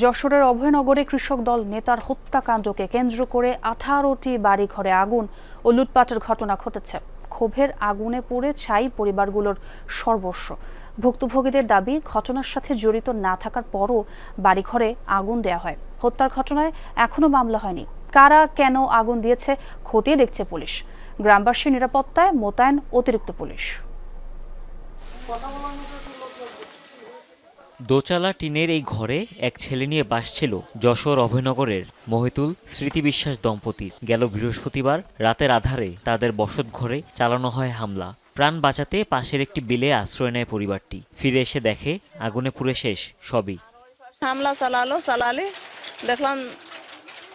যশোরের অভয়নগরে কৃষক দল নেতার হত্যাকাণ্ডকে কেন্দ্র করে আঠারোটি বাড়িঘরে আগুন ও লুটপাটের ঘটনা ঘটেছে। ক্ষোভের আগুনে পুড়ে ছাই পরিবারগুলোর সর্বস্ব। ভুক্তভোগীদের দাবি, ঘটনার সাথে জড়িত না থাকার পরও বাড়িঘরে আগুন দেয়া হয়। হত্যার ঘটনায় এখনও মামলা হয়নি। কারা কেন আগুন দিয়েছে খতিয়ে দেখছে পুলিশ। গ্রামবাসীর নিরাপত্তায় মোতায়েন অতিরিক্ত পুলিশ। দোচালা টিনের এই ঘরে এক ছেলে নিয়ে বাস ছিল যশোর অভয়নগরের মহিতুল স্মৃতি বিশ্বাস দম্পতির। গেল বৃহস্পতিবার রাতের আধারে তাদের বসত ঘরে চালানো হয় হামলা। প্রাণ বাঁচাতে পাশের একটি বিলে আশ্রয় নেয় পরিবারটি। ফিরে এসে দেখে আগুনে পুড়ে শেষ সবই। হামলা চালালো চালালে দেখলাম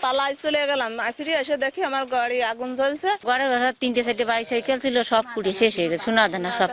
পালাই চলে গেলাম। আর ফিরে এসে দেখি আমার গাড়ি আগুন জ্বলছে। ঘরে ঘরে তিনটে চারটে বাইসাইকেল ছিল সব পুড়ে শেষ হয়ে গেছে দেনা সব।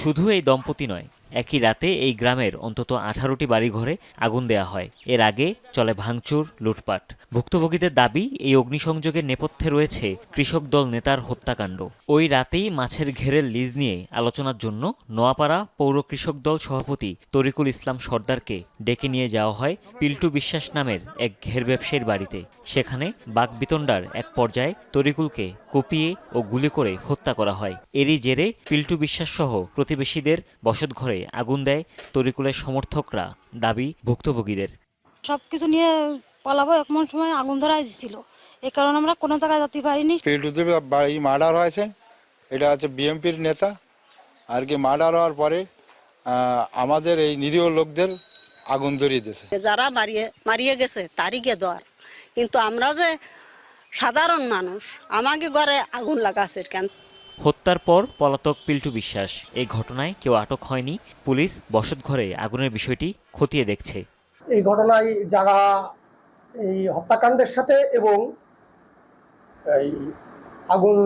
শুধু এই দম্পতি নয় একই রাতে এই গ্রামের অন্তত আঠারোটি বাড়িঘরে আগুন দেয়া হয়। এর আগে চলে ভাঙচুর, লুটপাট। ভুক্তভোগীদের দাবি, এই অগ্নিসংযোগের নেপথ্যে রয়েছে কৃষক দল নেতার হত্যাকাণ্ড। ওই রাতেই মাছের ঘেরের লিজ নিয়ে আলোচনার জন্য নোয়াপাড়া পৌর কৃষক দল সভাপতি তরিকুল ইসলাম সর্দারকে ডেকে নিয়ে যাওয়া হয় পিল্টু বিশ্বাস নামের এক ঘের ব্যবসায়ীর বাড়িতে। সেখানে বাগবিতণ্ডার এক পর্যায়ে তরিকুলকে কুপিয়ে ও গুলি করে হত্যা করা হয়। এরই জেরে পিল্টু বিশ্বাস সহ প্রতিবেশীদের বসতঘরে আগুন দেয় তরিকুলের সমর্থকরা দাবি ভুক্তভোগীদের। সব কিছু নিয়ে পালাবো এমন সময় আগুন ধরাই দিছিল। এই কারণে আমরা কোনো জায়গায় যেতে পারিনি। পিল্টুতে বাড়ি মার্ডার হয়েছে এটা হচ্ছে বিএমপির নেতা। আর কি মার্ডার হওয়ার পরে আহ, আমাদের এই নিরীহ লোকদের আগুন ধরিয়ে দিয়েছে। যারা মারিয়ে মারিয়ে গেছে তারই গে দর কিন্তু আমরা যে সাধারণ মানুষ আমাকে ঘরে আগুন লাগাছে কেন? হত্যার পর পলাতক পিল্টু বিশ্বাস এই ঘটনায় কেউ আটক হয়নি পুলিশ বসতঘরে আগুনের বিষয়টি খতিয়ে দেখছে। এই ঘটনায় যারা এই হত্যাকাণ্ডের সাথে এবং এই আগুন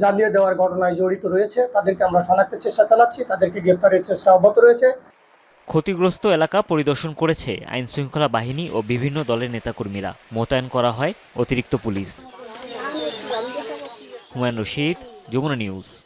জ্বালিয়ে দেওয়ার ঘটনায় জড়িত রয়েছে তাদেরকে আমরা শনাক্তের চেষ্টা চালাচ্ছি তাদেরকে গ্রেপ্তারের চেষ্টা অব্যাহত রয়েছে। ক্ষতিগ্রস্ত এলাকা পরিদর্শন করেছে আইন শৃঙ্খলা বাহিনী ও বিভিন্ন দলের নেতাকর্মীরা। মোতায়েন করা হয় অতিরিক্ত পুলিশ। হুমায়ুন রশিদ যমুনা নিউজ।